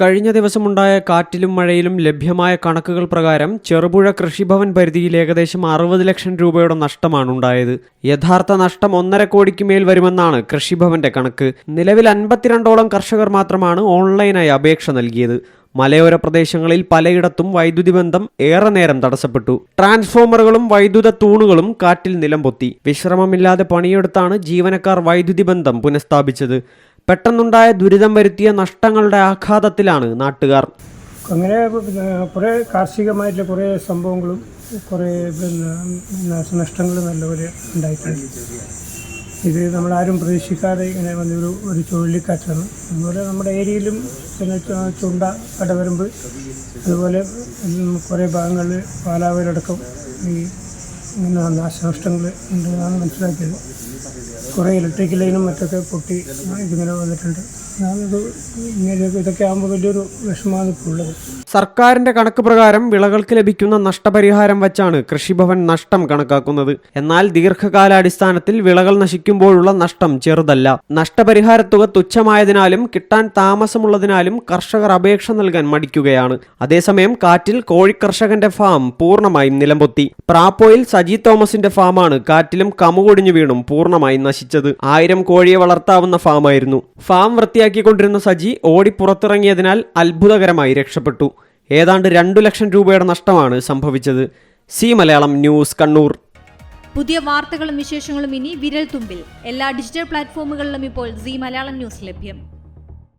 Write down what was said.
കഴിഞ്ഞ ദിവസമുണ്ടായ കാറ്റിലും മഴയിലും ലഭ്യമായ കണക്കുകൾ പ്രകാരം ചെറുപുഴ കൃഷിഭവൻ പരിധിയിൽ ഏകദേശം അറുപത് ലക്ഷം രൂപയുടെ നഷ്ടമാണ് ഉണ്ടായത്. യഥാർത്ഥ നഷ്ടം ഒന്നര കോടിക്ക് മേൽ വരുമെന്നാണ് കൃഷിഭവന്റെ കണക്ക്. നിലവിൽ അൻപത്തിരണ്ടോളം കർഷകർ മാത്രമാണ് ഓൺലൈനായി അപേക്ഷ നൽകിയത്. മലയോര പ്രദേശങ്ങളിൽ പലയിടത്തും വൈദ്യുതി ബന്ധം ഏറെ നേരം തടസ്സപ്പെട്ടു. ട്രാൻസ്ഫോമറുകളും വൈദ്യുത തൂണുകളും കാറ്റിൽ നിലംപൊത്തി. വിശ്രമമില്ലാതെ പണിയെടുത്താണ് ജീവനക്കാർ വൈദ്യുതി ബന്ധം പുനഃസ്ഥാപിച്ചത്. പെട്ടെന്നുണ്ടായ ദുരിതം വരുത്തിയ നഷ്ടങ്ങളുടെ ആഘാതത്തിലാണ് നാട്ടുകാർ. അങ്ങനെ കുറേ കാർഷികമായിട്ടുള്ള കുറേ സംഭവങ്ങളും കുറേ പിന്നെ നാശനഷ്ടങ്ങളും നല്ലപോലെ ഉണ്ടായിട്ടുണ്ട്. ഇത് നമ്മളാരും പ്രതീക്ഷിക്കാതെ ഇങ്ങനെ വന്നൊരു ഒരു ചുഴലിക്കാറ്റാണ്. അതുപോലെ നമ്മുടെ ഏരിയയിലും പിന്നെ ചുണ്ട കടവരമ്പ് അതുപോലെ കുറേ ഭാഗങ്ങളിൽ പാലാവലടക്കം ഈ ഇങ്ങനെ നാശനഷ്ടങ്ങൾ ഉണ്ട് എന്നാണ് മനസ്സിലാക്കിയത്. കുറേ ഇലക്ട്രിക് ലൈനും മറ്റൊക്കെ പൊട്ടി ഇതിങ്ങനെ വന്നിട്ടുണ്ട്. ഞാനത് ഇങ്ങനെ ഇതൊക്കെ ആകുമ്പോൾ വലിയൊരു വിഷമമാണ് ഇപ്പോൾ ഉള്ളത് സർക്കാരിന്റെ കണക്ക് പ്രകാരം വിളകൾക്ക് ലഭിക്കുന്ന നഷ്ടപരിഹാരം വച്ചാണ് കൃഷിഭവൻ നഷ്ടം കണക്കാക്കുന്നത്. എന്നാൽ ദീർഘകാലാടിസ്ഥാനത്തിൽ വിളകൾ നശിക്കുമ്പോഴുള്ള നഷ്ടം ചെറുതല്ല. നഷ്ടപരിഹാര തുക തുച്ഛമായതിനാലും കിട്ടാൻ താമസമുള്ളതിനാലും കർഷകർ അപേക്ഷ നൽകാൻ മടിക്കുകയാണ്. അതേസമയം കാറ്റിൽ കോഴിക്കർഷകന്റെ ഫാം പൂർണമായും നിലംപൊത്തി. പ്രാപ്പോയിൽ സജി തോമസിന്റെ ഫാമാണ് കാറ്റിലും കമുകൊടിഞ്ഞു വീണും പൂർണമായും നശിച്ചത്. ആയിരം കോഴിയെ വളർത്താവുന്ന ഫാമായിരുന്നു. ഫാം വൃത്തിയാക്കിക്കൊണ്ടിരുന്ന സജി ഓടി പുറത്തിറങ്ങിയതിനാൽ അത്ഭുതകരമായി രക്ഷപ്പെട്ടു. ഏതാണ്ട് രണ്ടു ലക്ഷം രൂപയുടെ നഷ്ടമാണ് സംഭവിച്ചത്. C Malayalam news Kannur. പുതിയ വാർത്തകളും വിശേഷങ്ങളും ഇനി വിരൽ തുമ്പിൽ. എല്ലാ ഡിജിറ്റൽ പ്ലാറ്റ്ഫോമുകളിലും ഇപ്പോൾ സി മലയാളം ന്യൂസ് ലഭ്യം.